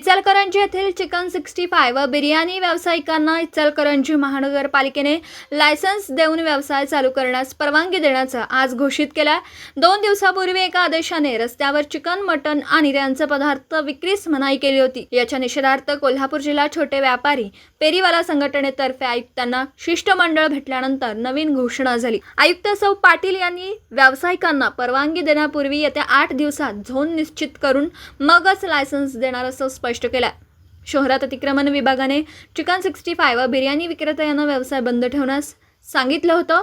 इचलकरंजी येथील chicken sixty five व बिर्याणी व्यावसायिकांना इचलकरंजी महानगरपालिकेने लायसन्स देऊन व्यवसाय चालू करण्यास परवानगी देण्याचं आज घोषित केलं दोन दिवसापूर्वी एका आदेशाने रस्त्यावर चिकन मटन आणि त्यांचे पदार्थ विक्रीस मनाई केली होती. याच्या निषेधार्थ कोल्हापूर जिल्हा छोटे व्यापारी पेरीवाला संघटनेतर्फे आयुक्तांना शिष्टमंडळ भेटल्यानंतर नवीन घोषणा झाली. आयुक्त सौ पाटील यांनी व्यावसायिकांना परवानगी देण्यापूर्वी येत्या आठ दिवसात झोन निश्चित करून मगच लायसन्स देणार असं स्पष्ट केलं. शहरात अतिक्रमण विभागाने चिकन सिक्स्टी फाय व बिर्याणी विक्रेता यांना व्यवसाय बंद ठेवण्यास सांगितलं होतं.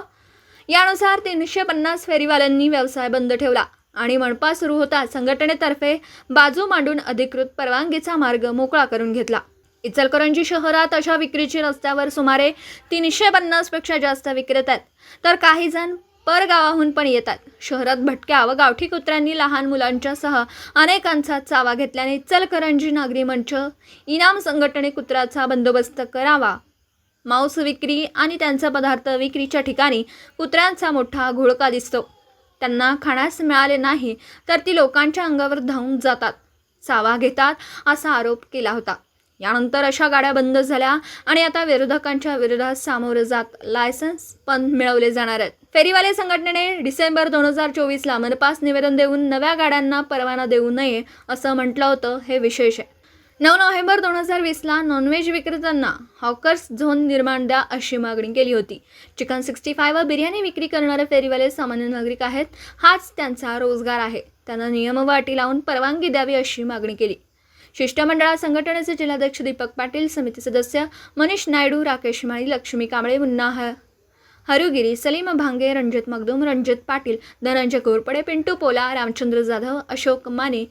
यानुसार तीनशे पन्नास फेरीवाल्यांनी व्यवसाय बंद ठेवला आणि मनपा सुरू होता. संघटनेतर्फे बाजू मांडून अधिकृत परवानगीचा मार्ग मोकळा करून घेतला. इचलकरंजी शहरात अशा विक्रीची रस्त्यावर सुमारे तीनशे पन्नासपेक्षा जास्त विक्रेते आहेत. तर काही जण परगावाहून पण येतात. शहरात भटक्या व गावठी कुत्र्यांनी लहान मुलांच्यासह अनेकांचा चावा घेतल्याने चलकरंजी नागरी मंच इनाम संघटने कुत्र्याचा बंदोबस्त करावा. मांस विक्री आणि त्यांचा पदार्थ विक्रीच्या ठिकाणी कुत्र्यांचा मोठा घोळका दिसतो. त्यांना खाण्यास मिळाले नाही तर ती लोकांच्या अंगावर धावून जातात. चावा घेतात असा आरोप केला होता. यानंतर अशा गाड्या बंद झाल्या आणि आता विरोधकांच्या विरोधात सामोरं जात लायसन्स पण मिळवले जाणार आहेत. फेरीवाले संघटनेने डिसेंबर दोन हजार चोवीसला मनपास निवेदन देऊन नव्या गाड्यांना परवाना देऊ नये असं म्हटलं होतं हे विशेष आहे. नऊ नोव्हेंबर दोन हजार वीसला नॉनव्हेज विक्रेत्यांना हॉकर्स झोन निर्माण द्या अशी मागणी केली होती. चिकन सिक्स्टी फाय व बिर्याणी विक्री करणारे फेरीवाले सामान्य नागरिक आहेत हाच त्यांचा रोजगार आहे. त्यांना नियम अटी लावून परवानगी द्यावी अशी मागणी केली. शिष्टमंडळात संघटनेचे जिल्हाध्यक्ष दीपक पाटील समिती सदस्य मनीष नायडू राकेश माळी लक्ष्मी कांबळे मुन्ना ह हरुगिरी सलीम भांगे रणजित मगदूम रणजित पाटील धनंजय घोरपडे पिंटू पोला रामचंद्र जाधव अशोक माने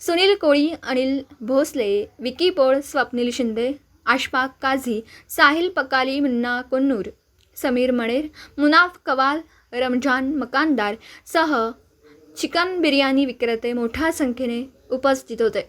सुनील कोळी अनिल भोसले विकी पोळ स्वप्नील शिंदे आशफाक काझी साहिल पकाली मुन्ना कोन्नूर समीर मणेर मुनाफ कवाल रमजान मकानदार सह चिकन बिर्याणी विक्रेते मोठ्या संख्येने उपस्थित होते.